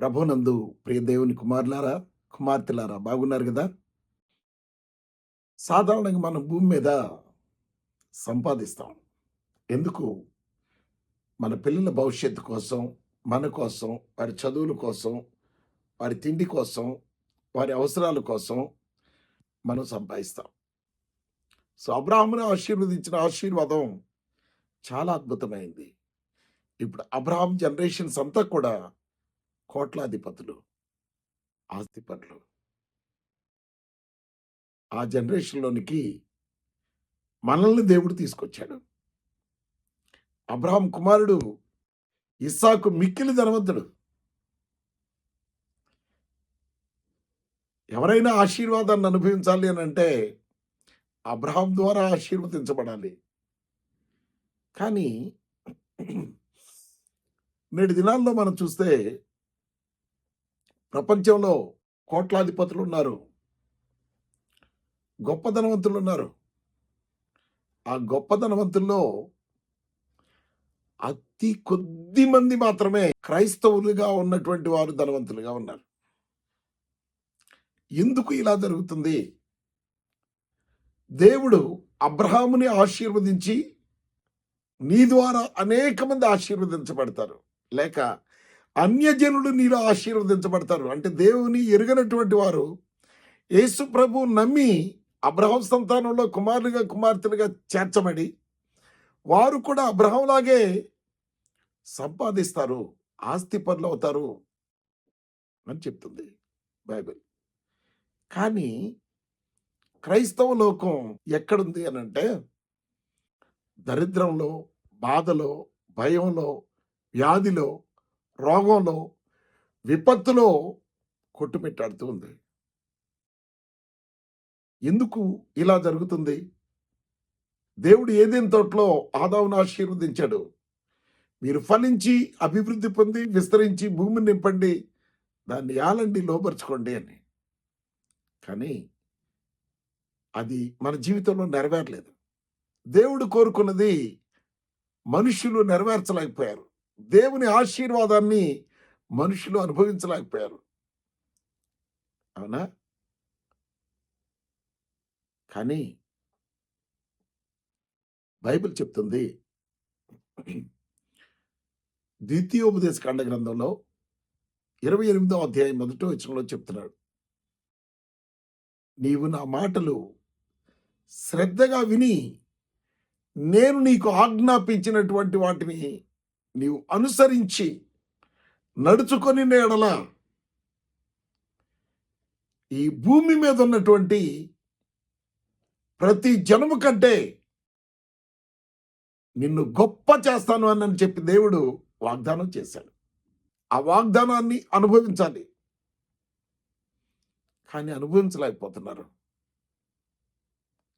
ప్రభునందు ప్రియ దేవుని కుమారులారా కుమార్తెలారా బాగున్నారు కదా? సాధారణంగా మనం భూమి మీద సంపాదిస్తాం. ఎందుకు? మన పిల్లల భవిష్యత్తు కోసం మన కోసం వారి చదువుల కోసం వారి తిండి కోసం వారి అవసరాల కోసం మనం సంపాదిస్తాం. సో అబ్రాహ్ముని ఆశీర్వదించిన ఆశీర్వాదం చాలా అద్భుతమైంది. ఇప్పుడు అబ్రాహం జనరేషన్స్ అంతా కూడా కోట్లాధిపతులు ఆస్తిపట్లు ఆ జనరేషన్లోనికి మనల్ని దేవుడు తీసుకొచ్చాడు. అబ్రహాం కుమారుడు ఇస్సాకు మిక్కిలి ధనవంతుడు. ఎవరైనా ఆశీర్వాదాన్ని అనుభవించాలి అని అంటే అబ్రహాం ద్వారా ఆశీర్వదించబడాలి. కానీ నేటి దినాల్లో మనం చూస్తే ప్రపంచంలో కోట్లాధిపతులు ఉన్నారు. గొప్ప ధనవంతులు ఉన్నారు ఆ గొప్ప ధనవంతుల్లో అతి కొద్ది మంది మాత్రమే క్రైస్తవులుగా ఉన్నటువంటి వారు ధనవంతులుగా ఉన్నారు. ఎందుకు ఇలా జరుగుతుంది? దేవుడు అబ్రహాముని ఆశీర్వదించి నీ ద్వారా అనేక మంది ఆశీర్వదించబడతారు. లేక అన్యజనులు నీలో ఆశీర్వదించబడతారు. అంటే దేవుని ఎరుగనటువంటి వారు యేసు ప్రభు నమ్మి అబ్రహం సంతానంలో కుమారులుగా కుమార్తెలుగా చేర్చబడి వారు కూడా అబ్రహంలాగే సంపాదిస్తారు ఆస్తి పనులు అవుతారు అని చెప్తుంది బైబిల్. కానీ క్రైస్తవ లోకం ఎక్కడుంది అని అంటే దరిద్రంలో బాధలో భయంలో వ్యాధిలో రోగంలో విపత్తులో కొట్టుమిట్టాడుతూ ఉంది ఎందుకు ఇలా జరుగుతుంది? దేవుడు ఏదేని తోటలో ఆదావును ఆశీర్వదించాడు? మీరు ఫలించి అభివృద్ధి పొంది విస్తరించి భూమిని నింపండి దాన్ని యాలండి లోపరుచుకోండి అని. కానీ అది మన జీవితంలో నెరవేరలేదు. దేవుడు కోరుకున్నది మనుషులు నెరవేర్చలేకపోయారు. దేవుని ఆశీర్వాదాన్ని మనుషులు అనుభవించలేకపోయారు. అవునా? కానీ బైబిల్ చెప్తుంది ద్వితీయోపదేశ కాండ గ్రంథంలో ఇరవై ఎనిమిదో అధ్యాయం మొదటి వచనంలో చెప్తున్నాడు. నీవు నా మాటలు శ్రద్ధగా విని నేను నీకు ఆజ్ఞాపించినటువంటి వాటిని నీవు అనుసరించి నడుచుకొని నేడల ఈ భూమి మీద ఉన్నటువంటి ప్రతి జనము కంటే నిన్ను గొప్ప చేస్తాను అని చెప్పి దేవుడు వాగ్దానం చేశాడు. ఆ వాగ్దానాన్ని అనుభవించాలి. కానీ అనుభవించలేకపోతున్నారు.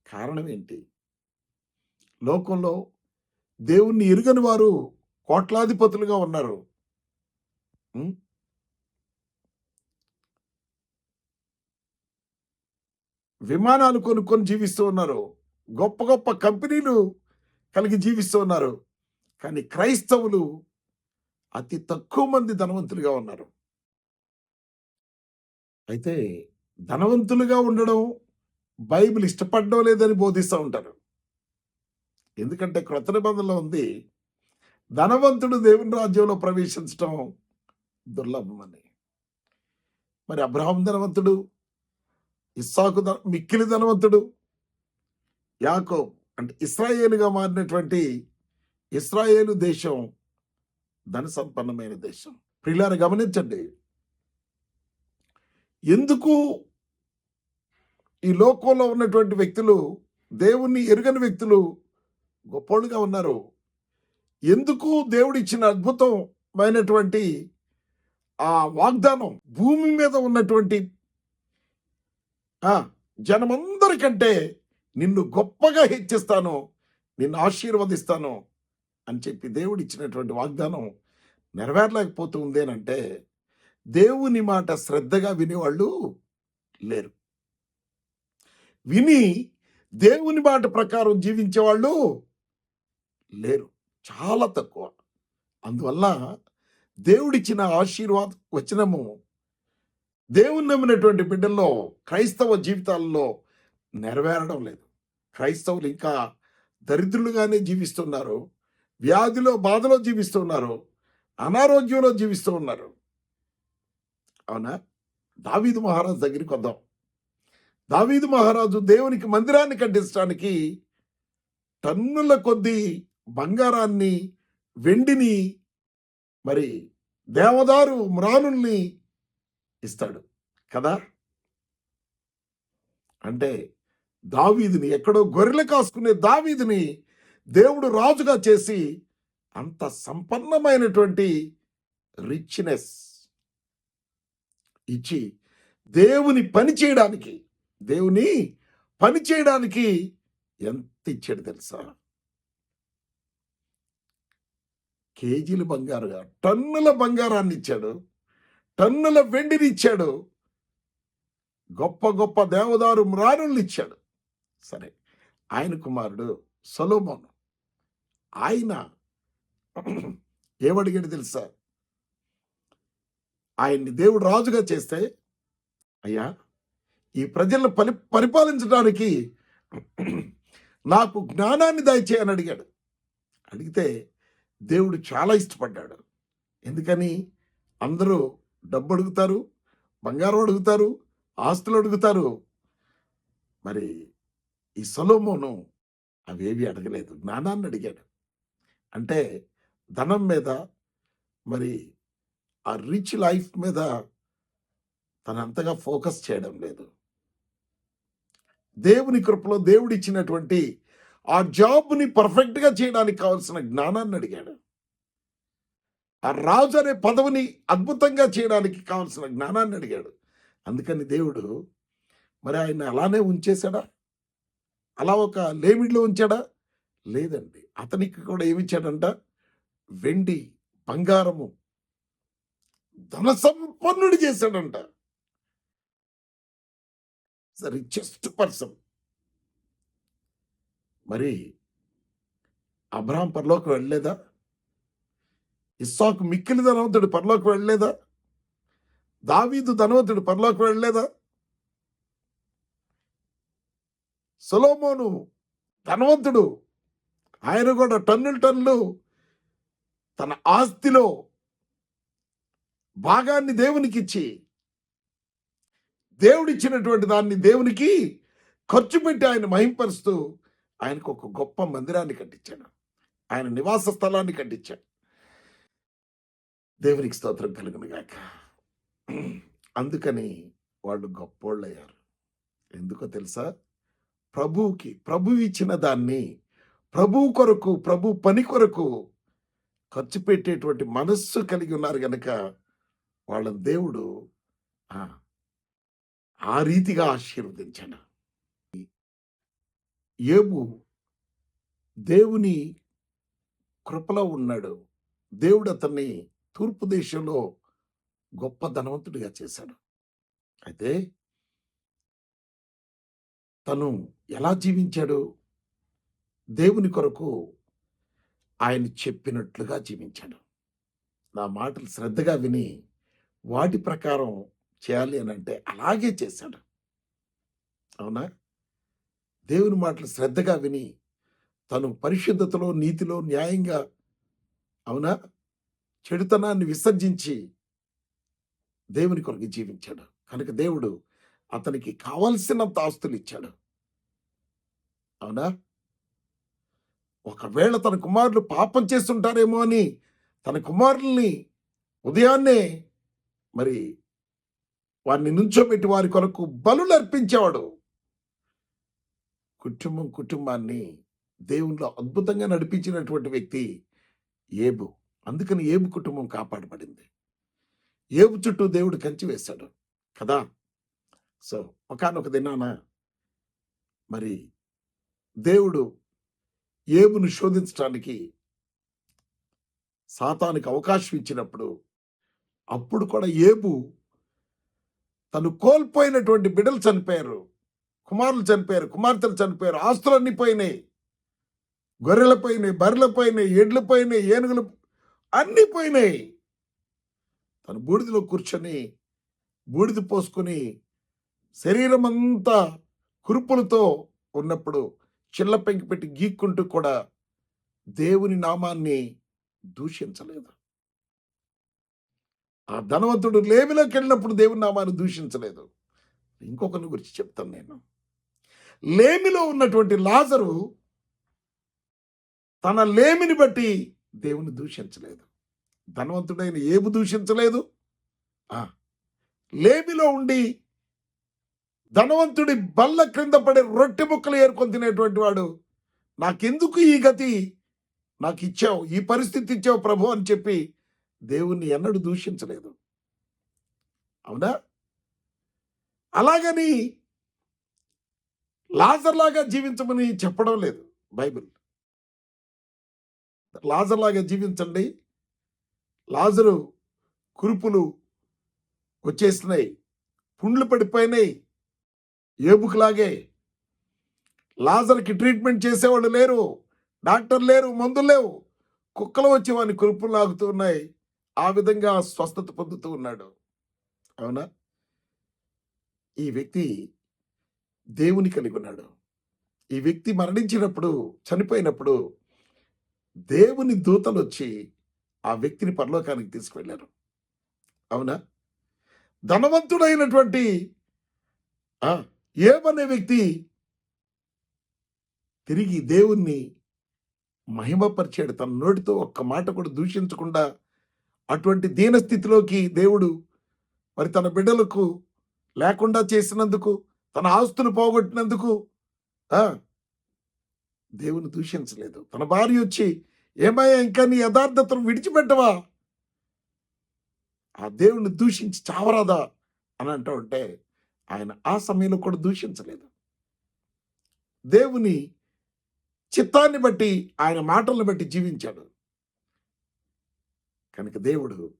కారణం ఏంటి? లోకంలో దేవుణ్ణి ఎరుగని వారు కోట్లాధిపతులుగా ఉన్నారు. విమానాలు కొనుక్కొని జీవిస్తూ ఉన్నారు. గొప్ప గొప్ప కంపెనీలు కలిగి జీవిస్తూ ఉన్నారు. కానీ క్రైస్తవులు అతి తక్కువ మంది ధనవంతులుగా ఉన్నారు. అయితే ధనవంతులుగా ఉండడం బైబిల్ ఇష్టపడడం లేదని బోధిస్తూ ఉంటారు. ఎందుకంటే క్రొత్త నిబంధనలో ఉంది ధనవంతుడు దేవుని రాజ్యంలో ప్రవేశించడం దుర్లభమని. మరి అబ్రహాం ధనవంతుడు ఇస్సాకు ధన మిక్కిలి ధనవంతుడు యాకో అంటే ఇస్రాయేలుగా మారినటువంటి ఇస్రాయేలు దేశం ధన సంపన్నమైన దేశం. ప్రియులారా గమనించండి. ఎందుకు ఈ లోకంలో ఉన్నటువంటి వ్యక్తులు దేవుణ్ణి ఎరుగని వ్యక్తులు గొప్పోళ్ళుగా ఉన్నారు? ఎందుకు దేవుడిచ్చిన అద్భుతమైనటువంటి ఆ వాగ్దానం భూమి మీద ఉన్నటువంటి జనమందరికంటే నిన్ను గొప్పగా హెచ్చిస్తాను నిన్ను ఆశీర్వదిస్తాను అని చెప్పి దేవుడు ఇచ్చినటువంటి వాగ్దానం నెరవేరలేకపోతూ అని అంటే దేవుని మాట శ్రద్ధగా వినేవాళ్ళు లేరు. విని దేవుని మాట ప్రకారం జీవించేవాళ్ళు లేరు. చాలా తక్కువ. అందువల్ల దేవుడిచ్చిన ఆశీర్వాద వచనము దేవుని నమ్మినటువంటి బిడ్డల్లో క్రైస్తవ జీవితాల్లో నెరవేరడం లేదు. క్రైస్తవులు ఇంకా దరిద్రులుగానే జీవిస్తున్నారు. వ్యాధిలో బాధలో జీవిస్తున్నారు. అనారోగ్యంలో జీవిస్తూ ఉన్నారు. అవునా? దావీదు మహారాజు దగ్గరికి వద్దాం. దావీదు మహారాజు దేవునికి మందిరాన్ని కట్టించడానికి టన్నుల కొద్దీ బంగారాన్ని వెండిని మరి దేవదారు మ్రానుల్ని ఇస్తాడు. కదా? అంటే దావీదిని ఎక్కడో గొర్రెలు కాసుకునే దావీదిని దేవుడు రాజుగా చేసి అంత సంపన్నమైనటువంటి రిచ్నెస్ ఇచ్చి దేవుని పని చేయడానికి దేవుని పని చేయడానికి ఎంత ఇచ్చాడు తెలుసా? కేజీలు బంగారుగా టన్నుల బంగారాన్ని ఇచ్చాడు టన్నుల వెండిని ఇచ్చాడు గొప్ప గొప్ప దేవదారు మ్రానుల్ని ఇచ్చాడు సరే ఆయన కుమారుడు సొలోమోన్. ఆయన ఏమడిగాడు తెలుసా? ఆయన్ని దేవుడు రాజుగా చేస్తే అయ్యా ఈ ప్రజలను పరి పరిపాలించడానికి నాకు జ్ఞానాన్ని దయచేయని అడిగాడు. అడిగితే దేవుడు చాలా ఇష్టపడ్డాడు. ఎందుకని? అందరూ డబ్బు అడుగుతారు బంగారం అడుగుతారు ఆస్తులు అడుగుతారు. మరి ఈ సొలోమోను అవేవి అడగలేదు. జ్ఞానాన్ని అడిగాడు. అంటే ధనం మీద మరి ఆ రిచ్ లైఫ్ మీద తనంతగా అంతగా ఫోకస్ చేయడం లేదు. దేవుని కృపలో దేవుడిచ్చినటువంటి ఆ జాబ్ని పర్ఫెక్ట్గా చేయడానికి కావాల్సిన జ్ఞానాన్ని అడిగాడు. ఆ రాజు అనే పదవిని అద్భుతంగా చేయడానికి కావాల్సిన జ్ఞానాన్ని అడిగాడు. అందుకని దేవుడు మరి ఆయన అలానే ఉంచేశాడా? అలా ఒక లేమిడిలో ఉంచాడా? లేదండి. అతనికి కూడా ఏమిచ్చాడంట? వెండి బంగారము ధన సంపన్నుడు చేశాడంట. రిచెస్ట్ పర్సన్ మరి అబ్రహాం పరలోకి వెళ్ళలేదా? ఇస్సాకు మిక్కిలి ధనవంతుడు పరలోకి వెళ్ళలేదా? దావీదు ధనవంతుడు పరలోకి వెళ్ళలేదా? సొలోమోను ధనవంతుడు ఆయన కూడా టన్నులు టన్నులు తన ఆస్తిలో భాగాన్ని దేవునికి ఇచ్చి దేవుడిచ్చినటువంటి దాన్ని దేవునికి ఖర్చు పెట్టి ఆయన మహింపరుస్తూ ఆయనకు ఒక గొప్ప మందిరాన్ని కట్టించాడు. ఆయన నివాస స్థలాన్ని కట్టించాడు. దేవునికి స్తోత్రం కలుగును గాక. అందుకని వాళ్ళు గొప్పోళ్ళు అయ్యారు ఎందుకో తెలుసా? ప్రభువుకి ప్రభు ఇచ్చిన దాన్ని ప్రభు కొరకు ప్రభు పని కొరకు ఖర్చు పెట్టేటువంటి మనస్సు కలిగి ఉన్నారు గనక వాళ్ళ దేవుడు ఆ, ఆ రీతిగా ఆశీర్వదించాడు. ఏబు దేవుని కృపలో ఉన్నాడు. దేవుడు అతన్ని తూర్పు దేశంలో గొప్ప ధనవంతుడిగా చేశాడు. అయితే తను ఎలా జీవించాడు? దేవుని కొరకు ఆయన చెప్పినట్లుగా జీవించాడు. నా మాటలు శ్రద్ధగా విని వాటి ప్రకారం చేయాలి అని అంటే అలాగే చేశాడు. అవునా? దేవుని మాటలు శ్రద్ధగా విని తను పరిశుద్ధతలో నీతిలో న్యాయంగా అవునా? చెడుతనాన్ని విసర్జించి దేవుని కొరకు జీవించాడు. కనుక దేవుడు అతనికి కావలసినంత ఆస్తులు ఇచ్చాడు. అవునా? ఒకవేళ తన కుమారులు పాపం చేస్తుంటారేమో అని తన కుమారుల్ని ఉదయాన్నే మరి వారిని నుంచోబెట్టి వారి కొరకు బలులు అర్పించేవాడు కుటుంబం కుటుంబాన్ని దేవునిలో అద్భుతంగా నడిపించినటువంటి వ్యక్తి ఏబు. అందుకని ఏబు కుటుంబం కాపాడబడింది. ఏబు చుట్టూ దేవుడు కంచి వేశాడు కదా. సో ఒకనొక దినాన మరి దేవుడు ఏబును శోధించడానికి సాతానికి అవకాశం ఇచ్చినప్పుడు అప్పుడు కూడా ఏబు తను కోల్పోయినటువంటి బిడ్డలు చనిపోయారు. కుమారులు చనిపోయారు కుమార్తెలు చనిపోయారు ఆస్తులన్నీ పోయినాయి. గొర్రెల పోయినాయి బర్రెల పోయినాయి ఎడ్లు పోయినాయి ఏనుగులు అన్నీ పోయినాయి. తన బూడిదలో కూర్చొని బూడిద పోసుకొని శరీరం అంతా కురుపులతో ఉన్నప్పుడు చిల్ల పెంకి పెట్టి గీక్కుంటూ కూడా దేవుని నామాన్ని దూషించలేదు. ఆ ధనవంతుడు లేమిలోకి వెళ్ళినప్పుడు దేవుని నామాన్ని దూషించలేదు. ఇంకొకరిని గురించి చెప్తాను నేను. లేమిలో ఉన్నటువంటి లాజరు తన లేమిని బట్టి దేవుని దూషించలేదు. ధనవంతుడైన ఏబు దూషించలేదు. ఆ, లేమిలో ఉండి ధనవంతుడి బల్ల క్రింద పడే రొట్టె ముక్కలు ఏరుకొని తినేటువంటి వాడు నాకెందుకు ఈ గతి? నాకు ఇచ్చావు ఈ పరిస్థితి ఇచ్చావు ప్రభు అని చెప్పి దేవుణ్ణి ఎన్నడూ దూషించలేదు. అవునా? అలాగని లాజర్లాగా జీవించమని చెప్పడం లేదు బైబిల్. లాజర్లాగా జీవించండి. లాజరు కురుపులు వచ్చేసినాయి. పుండ్లు పడిపోయినాయి. ఏబుకులాగే లాజర్కి ట్రీట్మెంట్ చేసేవాళ్ళు లేరు. డాక్టర్ లేరు మందులు లేవు. కుక్కలు వచ్చి వాని కురుపులు లాగుతూ ఉన్నాయి. ఆ విధంగా స్వస్థత పొందుతూ ఉన్నాడు. అవునా? ఈ వ్యక్తి దేవుని కలిగి ఉన్నాడు. ఈ వ్యక్తి మరణించినప్పుడు చనిపోయినప్పుడు దేవుని దూతలు వచ్చి ఆ వ్యక్తిని పరలోకానికి తీసుకువెళ్ళారు. అవునా? ధనవంతుడైనటువంటి ఆ, ఏమనే వ్యక్తి తిరిగి దేవుణ్ణి మహిమపరిచాడు. తన నోటితో ఒక్క మాట కూడా దూషించకుండా అటువంటి దీనస్థితిలోకి దేవుడు మరి తన బిడ్డలకు లేకుండా చేసినందుకు తన ఆస్తులు పోగొట్టినందుకు ఆ, దేవుని దూషించలేదు. తన భార్య వచ్చి ఏమయ్యా ఇంకా నీ యథార్థతను విడిచిపెట్టవా? ఆ దేవుణ్ణి దూషించి చావరాదా? అని అంటూ ఉంటే ఆయన ఆ సమయంలో కూడా దూషించలేదు. దేవుని చిత్తాన్ని బట్టి ఆయన మాటలను బట్టి జీవించాడు. కనుక దేవుడు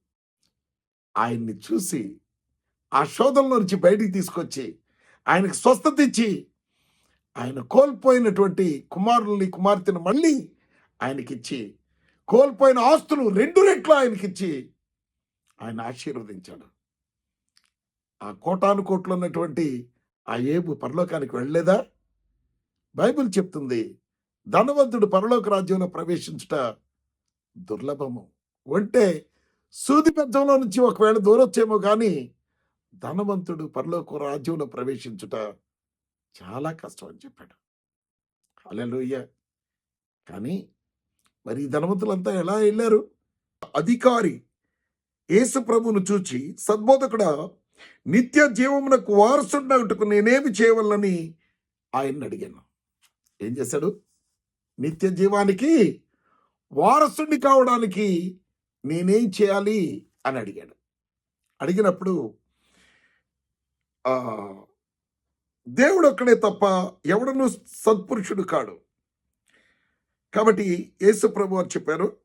ఆయన్ని చూసి ఆ శోధంలో నుంచి బయటికి తీసుకొచ్చి ఆయనకు స్వస్థత ఇచ్చి ఆయన కోల్పోయినటువంటి కుమారుల్ని కుమార్తెను మళ్ళీ ఆయనకిచ్చి కోల్పోయిన ఆస్తులు రెండు రెట్లు ఆయనకిచ్చి ఆయన ఆశీర్వదించాడు. ఆ కోటాను కోట్లు ఉన్నటువంటి ఆ ఏబు పరలోకానికి వెళ్ళలేదా? బైబిల్ చెప్తుంది ధనవంతుడు పరలోక రాజ్యంలో ప్రవేశించుట దుర్లభము. అంటే సూది పెద్దంలో నుంచి ఒకవేళ దూరొచ్చేమో కానీ ధనవంతుడు పరలోక రాజ్యంలో ప్రవేశించుట చాలా కష్టం అని చెప్పాడు. అలెలుయ్య కానీ మరి ఈ ధనవంతులంతా ఎలా వెళ్ళారు? అధికారి యేసు ప్రభువును చూచి సద్బోధకుడా నిత్య జీవమునకు వారసుడినట్టుకు నేనేమి చేయవలనని ఆయన్ని అడిగాను. ఏం చేశాడు? నిత్య జీవానికి వారసుడిని కావడానికి నేనేం చేయాలి అని అడిగాడు. అడిగినప్పుడు దేవుడు ఒక్కడే తప్ప ఎవడను సత్పురుషుడు కాడు. కాబట్టి యేసు ప్రభు చెప్పారు.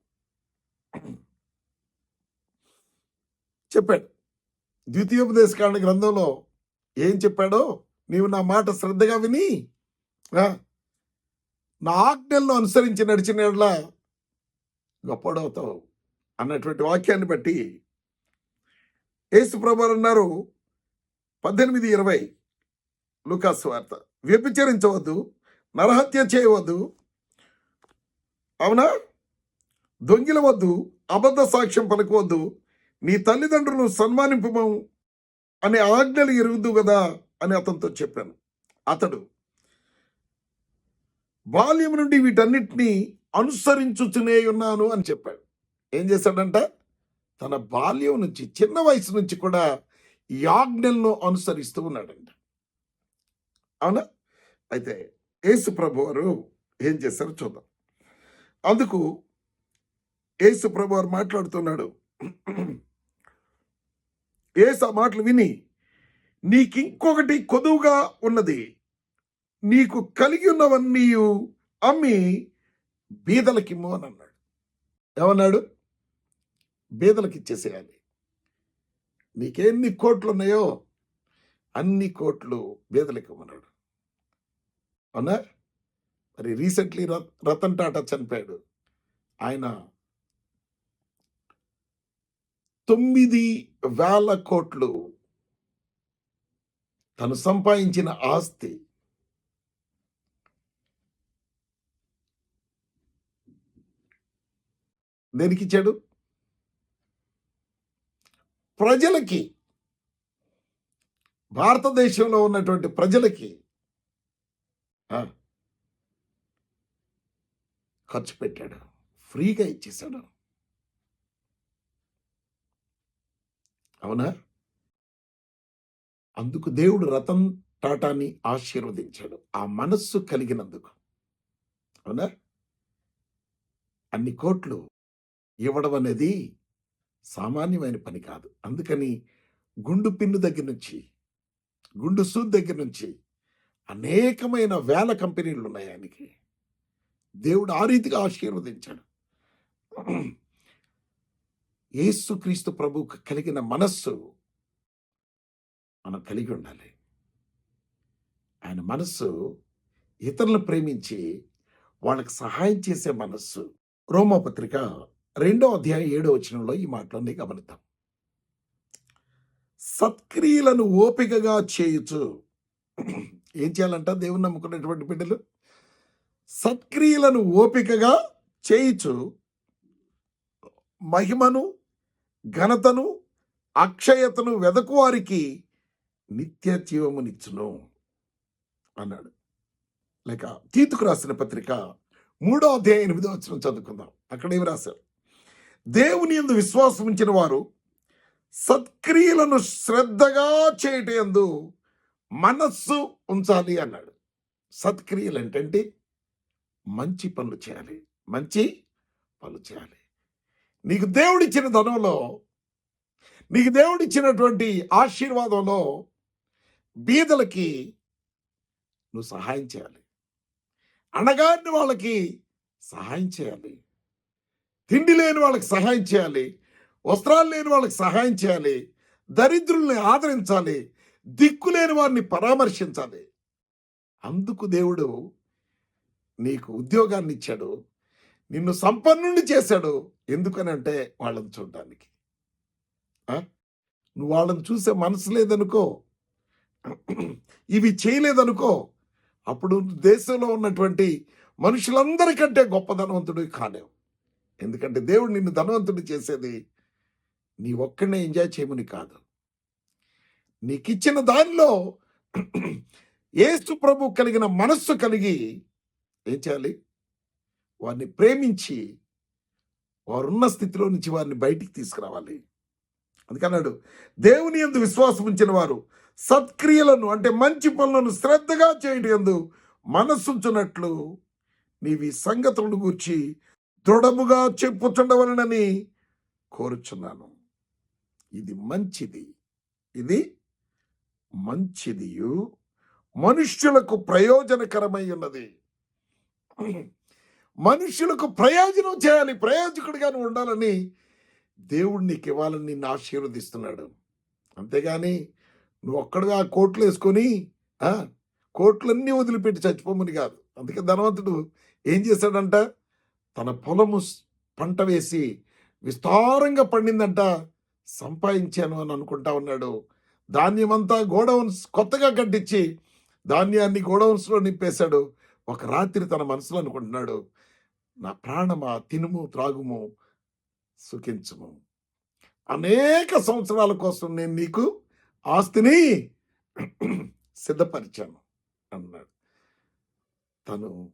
చెప్పాడు. ద్వితీయోపదేశకాండ గ్రంథంలో ఏం చెప్పాడో నీవు నా మాట శ్రద్ధగా విని నా ఆజ్ఞలను అనుసరించి నడిచిన గొప్పడవుతావు అన్నటువంటి వాక్యాన్ని బట్టి యేసు ప్రభు అన్నారు పద్దెనిమిది ఇరవై లుకాస్ వార్త. వ్యభిచరించవద్దు నరహత్య చేయవద్దు. అవునా? దొంగిలవద్దు అబద్ధ సాక్ష్యం పలకవద్దు. నీ తల్లిదండ్రులను సన్మానింపము అనే ఆజ్ఞలు ఎరుగుదు కదా అని అతనితో చెప్పాను. అతడు బాల్యం నుండి వీటన్నిటినీ అనుసరించుతూనే ఉన్నాను అని చెప్పాడు. ఏం చేశాడంట? తన బాల్యం నుంచి చిన్న వయసు నుంచి కూడా యాజ్ఞలను అనుసరిస్తూ ఉన్నాడంట. అవునా? అయితే యేసు ప్రభు వారు ఏం చేశారో చూద్దాం. అందుకు యేసు ప్రభు వారు మాట్లాడుతున్నాడు. ఏసు ఆ మాటలు విని నీకింకొకటి కొదువుగా ఉన్నది. నీకు కలిగి ఉన్నవన్నీ అమ్మి బీదలకిమ్ము అని అన్నాడు. ఏమన్నాడు? బీదలకి ఇచ్చేసేయాలి నీకెన్ని కోట్లు ఉన్నాయో అన్ని కోట్లు బీదలకి అవునా? మరి రీసెంట్లీ రతన్ టాటా చనిపోయాడు. ఆయన తొమ్మిది వేల కోట్లు తను సంపాదించిన ఆస్తి దేనికి ఇచ్చాడు? ప్రజలకి భారతదేశంలో ఉన్నటువంటి ప్రజలకి ఖర్చు పెట్టాడు. ఫ్రీగా ఇచ్చేశాడు. అవునా? అందుకు దేవుడు రతన్ టాటాని ఆశీర్వదించాడు. ఆ మనస్సు కలిగినందుకు. అవునా? అన్ని కోట్లు ఇవ్వడం అనేది సామాన్యమైన పని కాదు. అందుకని గుండు పిన్ను దగ్గర నుంచి గుండు సూద్ దగ్గర నుంచి అనేకమైన వేల కంపెనీలు ఉన్నాయి ఆయనకి. దేవుడు ఆ రీతిగా ఆశీర్వదించాడు. యేసుక్రీస్తు ప్రభుకు కలిగిన మనస్సు మనం కలిగి ఉండాలి. ఆయన మనస్సు ఇతరులను ప్రేమించి వాళ్ళకి సహాయం చేసే మనస్సు. రోమపత్రిక రెండో అధ్యాయం ఏడో వచనంలో ఈ మాటలన్నీ గమనిద్దాం. సత్క్రియలను ఓపికగా చేయుచు. ఏం చేయాలంట దేవుని నమ్ముకున్నటువంటి బిడ్డలు? సత్క్రియలను ఓపికగా చేయుచు మహిమను ఘనతను అక్షయతను వెదకువారికి నిత్య జీవమునిచ్చును అన్నాడు. లేక తీతుకు రాసిన పత్రిక మూడో అధ్యాయం ఎనిమిదో వచ్చిన చదువుకుందాం. అక్కడ ఏమి రాశారు? దేవుని యందు విశ్వాసం ఉంచిన వారు సత్క్రియలను శ్రద్ధగా చేయటందు మనస్సు ఉంచాలి అన్నాడు. సత్క్రియలు ఏంటంటే మంచి పనులు చేయాలి. మంచి పనులు చేయాలి. నీకు దేవుడిచ్చిన ధనంలో నీకు దేవుడిచ్చినటువంటి ఆశీర్వాదంలో బీదలకి నువ్వు సహాయం చేయాలి. అణగారిన వాళ్ళకి సహాయం చేయాలి. తిండి లేని వాళ్ళకి సహాయం చేయాలి వస్త్రాలు లేని వాళ్ళకి సహాయం చేయాలి దరిద్రుల్ని ఆదరించాలి దిక్కు లేని వారిని పరామర్శించాలి. అందుకు దేవుడు నీకు ఉద్యోగాన్ని ఇచ్చాడు నిన్ను సంపన్నుని చేశాడు. ఎందుకనంటే వాళ్ళని చూడడానికి. నువ్వు వాళ్ళని చూసే మనసు లేదనుకో ఇవి చేయలేదనుకో అప్పుడు దేశంలో ఉన్నటువంటి మనుషులందరికంటే గొప్ప ధనవంతుడు కాలేవు. ఎందుకంటే దేవుడు నిన్ను ధనవంతుడు చేసేది నీ ఒక్కడనే ఎంజాయ్ చేయమని కాదు. నీకిచ్చిన దానిలో ఏసు ప్రభు కలిగిన మనస్సు కలిగి ఏం చేయాలి? వారిని ప్రేమించి వారున్న స్థితిలో నుంచి వారిని బయటికి తీసుకురావాలి. అందుకన్నాడు దేవుని ఎందు విశ్వాసం ఉంచిన వారు సత్క్రియలను అంటే మంచి పనులను శ్రద్ధగా చేయడం ఎందు మనస్సుంచున్నట్లు నీవి సంగతులను గూర్చి దృఢముగా చెప్పుచుండవలనని కోరుచున్నాను. ఇది మంచిది. ఇది మంచిదియు. మనుష్యులకు ప్రయోజనకరమై ఉన్నది మనుష్యులకు ప్రయోజనం చేయాలి. ప్రయోజకుడిగా నువ్వు ఉండాలని దేవుడు నీకు ఇవ్వాలని నిన్ను ఆశీర్వదిస్తున్నాడు. అంతేగాని నువ్వు ఒక్కడుగా కోట్లు వేసుకొని కోట్లన్నీ వదిలిపెట్టి చచ్చిపోమని కాదు. అందుకే ధనవంతుడు ఏం చేశాడంట తన పొలము పంట వేసి విస్తారంగా పండిందంట సంపాదించాను అని అనుకుంటా ఉన్నాడు. ధాన్యమంతా గోడౌన్స్ కొత్తగా కట్టించి ధాన్యాన్ని గోడౌన్స్లో నింపేశాడు. ఒక రాత్రి తన మనసులో అనుకుంటున్నాడు నా ప్రాణమా తినుము త్రాగుము సుఖించుము. అనేక సంవత్సరాల కోసం నేను నీకు ఆస్తిని సిద్ధపరిచాను అన్నాడు. తను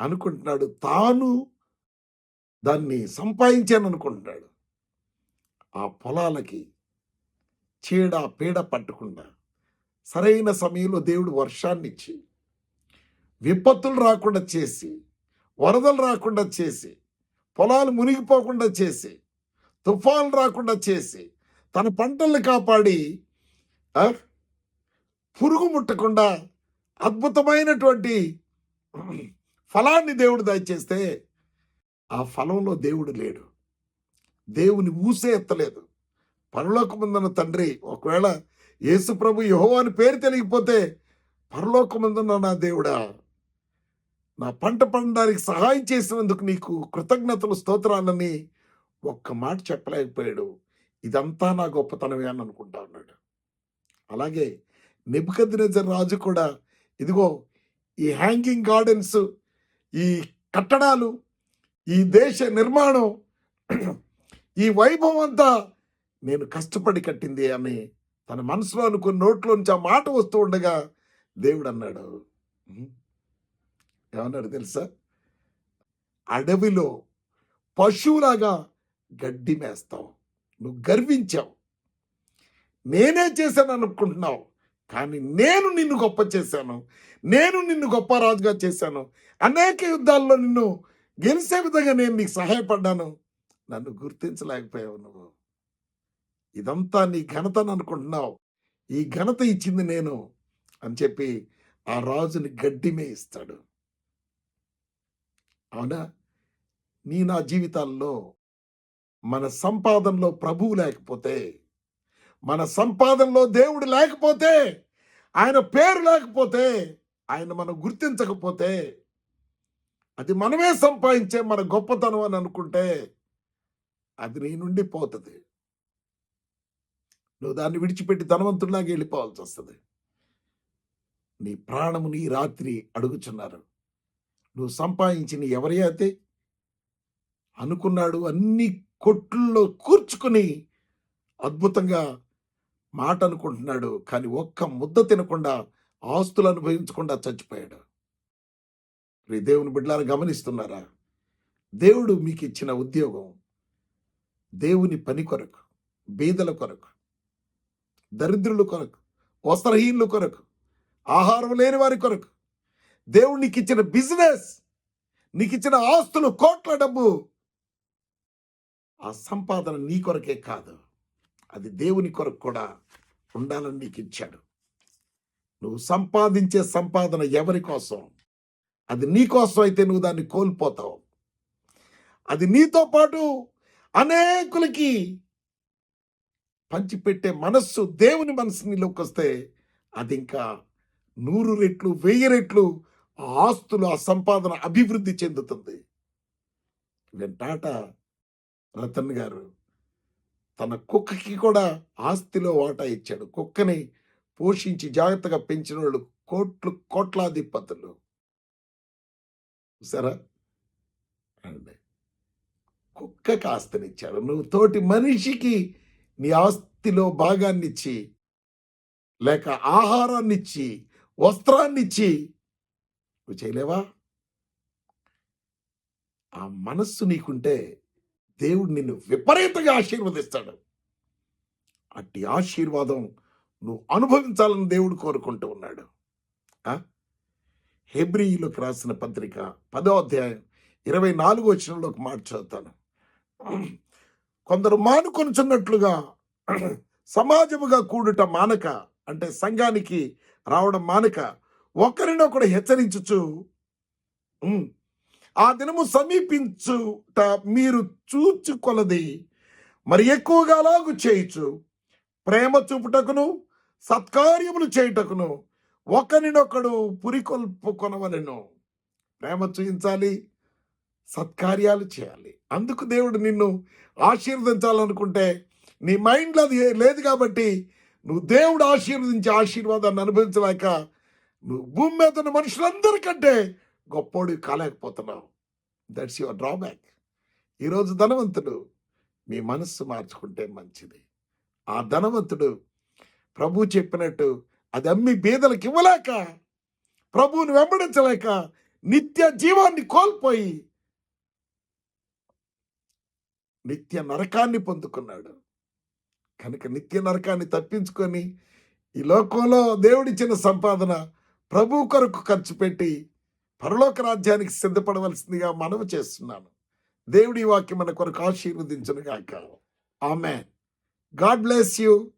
అనుకుంటున్నాడు తాను దాన్ని సంపాదించాను అనుకుంటున్నాడు ఆ పొలాలకి చీడ పీడ పట్టకుండా సరైన సమయంలో దేవుడు వర్షాన్ని ఇచ్చి విపత్తులు రాకుండా చేసి వరదలు రాకుండా చేసి పొలాలు మునిగిపోకుండా చేసి తుఫాన్లు రాకుండా చేసి తన పంటల్ని కాపాడి పురుగు ముట్టకుండా అద్భుతమైనటువంటి ఫలాన్ని దేవుడు దయచేస్తే ఆ ఫలంలో దేవుడు లేడు. దేవుని ఊసే ఎత్తలేదు. పరలోకముందున్న తండ్రి ఒకవేళ యేసు ప్రభు యహో అని పేరు తెలియకపోతే పరలోకముందున్న నా దేవుడా నా పంట పండడానికి సహాయం చేసినందుకు నీకు కృతజ్ఞతలు స్తోత్రాలని ఒక్క మాట చెప్పలేకపోయాడు. ఇదంతా నా గొప్పతనమే అని అనుకుంటా ఉన్నాడు. అలాగే నెబుకద్నెజర్ రాజు కూడా ఇదిగో ఈ హ్యాంగింగ్ గార్డెన్స్ ఈ కట్టడాలు ఈ దేశ నిర్మాణం ఈ వైభవం అంతా నేను కష్టపడి కట్టింది అని తన మనసులో అనుకున్న నోట్లోంచి ఆ మాట వస్తూ ఉండగా దేవుడు అన్నాడు. ఏమన్నాడు తెలుసా? అడవిలో పశువులాగా గడ్డి మేస్తావు. నువ్వు గర్వించావు. నేనే చేశాను అనుకుంటున్నావు. కానీ నేను నిన్ను గొప్ప చేశాను. నేను నిన్ను గొప్ప రాజుగా చేశాను. అనేక యుద్ధాల్లో నిన్ను గెలిచే విధంగా నేను నీకు సహాయపడ్డాను. నన్ను గుర్తించలేకపోయావు నువ్వు. ఇదంతా నీ ఘనతను అనుకుంటున్నావు. ఈ ఘనత ఇచ్చింది నేను అని చెప్పి ఆ రాజుని గడ్డిమే ఇస్తాడు. అవునా? నీ నా జీవితాల్లో మన సంపాదనలో ప్రభువు లేకపోతే మన సంపాదనలో దేవుడు లేకపోతే ఆయన పేరు లేకపోతే ఆయన మనం గుర్తించకపోతే అది మనమే సంపాదించే మన గొప్పతనం అని అనుకుంటే అది నీ నుండి పోతుంది. నువ్వు దాన్ని విడిచిపెట్టి ధనవంతుడిలాగా వెళ్ళిపోవాల్సి వస్తుంది. నీ ప్రాణము నీ రాత్రి అడుగుచున్నారు. నువ్వు సంపాదించిన ఎవరి అయితే అనుకున్నాడు అన్ని కొట్లలో కూర్చుకుని అద్భుతంగా మాట అనుకుంటున్నాడు కానీ ఒక్క ముద్ద తినకుండా ఆస్తులు అనుభవించకుండా చచ్చిపోయాడు. ప్రియ దేవుని బిడ్డలారా గమనిస్తున్నారా? దేవుడు మీకు ఇచ్చిన ఉద్యోగం దేవుని పని కొరకు బీదల కొరకు దరిద్రుల కొరకు వస్త్రహీనుల కొరకు ఆహారం లేని వారి కొరకు దేవుడు నీకు ఇచ్చిన బిజినెస్ నీకు ఇచ్చిన ఆస్తులు కోట్ల డబ్బు ఆ సంపాదన నీ కొరకే కాదు. అది దేవుని కొరకు కూడా ఉండాలని నీకు ఇచ్చాడు నువ్వు సంపాదించే సంపాదన ఎవరి కోసం? అది నీకోసం అయితే నువ్వు దాన్ని కోల్పోతావు. అది నీతో పాటు అనేకులకి పంచిపెట్టే మనస్సు దేవుని మనసు నీలోకి వస్తే అది ఇంకా నూరు రెట్లు వెయ్యి రెట్లు ఆ ఆస్తులు ఆ సంపాదన అభివృద్ధి చెందుతుంది. నేను రతన్ గారు తన కుక్కకి కూడా ఆస్తిలో వాటా ఇచ్చాడు. కుక్కని పోషించి జాగ్రత్తగా పెంచిన వాళ్ళు కోట్లు కోట్లాధిపతులు. సరే అండి కుక్కకి ఆస్తినిచ్చాడు. నువ్వు తోటి మనిషికి నీ ఆస్తిలో భాగాన్నిచ్చి లేక ఆహారాన్నిచ్చి వస్త్రాన్నిచ్చి నువ్వు చేయలేవా? ఆ మనస్సు నీకుంటే దేవుడు నిన్ను విపరీతంగా ఆశీర్వదిస్తాడు. అట్టి ఆశీర్వాదం నువ్వు అనుభవించాలని దేవుడు కోరుకుంటూ ఉన్నాడు. హెబ్రియులకు రాసిన పత్రిక పదో అధ్యాయం ఇరవై నాలుగో వచనంలోకి మాట చదువుతాను. కొందరు మానుకొనుచున్నట్లుగా సమాజముగా కూడుట మానక అంటే సంఘానికి రావడం మానక ఒకరినొకడు హెచ్చరించుచు ఆ దినము సమీపించుట మీరు చూచుకొలది మరి ఎక్కువగా అలాగు చేయొచ్చు ప్రేమ చూపుటకును సత్కార్యములు చేయుటకును ఒకరినొకడు పురికొల్పుకొనవలను ప్రేమ చూపించాలి సత్కార్యాలు చేయాలి. అందుకు దేవుడు నిన్ను ఆశీర్వదించాలనుకుంటే నీ మైండ్లో అది లేదు కాబట్టి నువ్వు దేవుడు ఆశీర్వదించే ఆశీర్వాదాన్ని అనుభవించలేక నువ్వు భూమి మీద ఉన్న మనుషులందరికంటే గొప్పోడు కాలేకపోతున్నావు. దట్స్ యువర్ డ్రాబ్యాక్ ఈరోజు ధనవంతుడు మీ మనస్సు మార్చుకుంటే మంచిది. ఆ ధనవంతుడు ప్రభు చెప్పినట్టు అది అమ్మి బీదలకు ఇవ్వలేక ప్రభువుని వెంబడించలేక నిత్య జీవాన్ని కోల్పోయి నిత్య నరకాన్ని పొందుకున్నాడు. కనుక నిత్య నరకాన్ని తప్పించుకొని ఈ లోకంలో దేవుడిచ్చిన సంపాదన ప్రభు కొరకు ఖర్చు పెట్టి పరలోక రాజ్యానికి సిద్ధపడవలసిందిగా మనవి చేస్తున్నాను. దేవుడి వాక్యం మన కొరకు ఆశీర్వదించను గాక ఆమె గాడ్ బ్లెస్ యూ.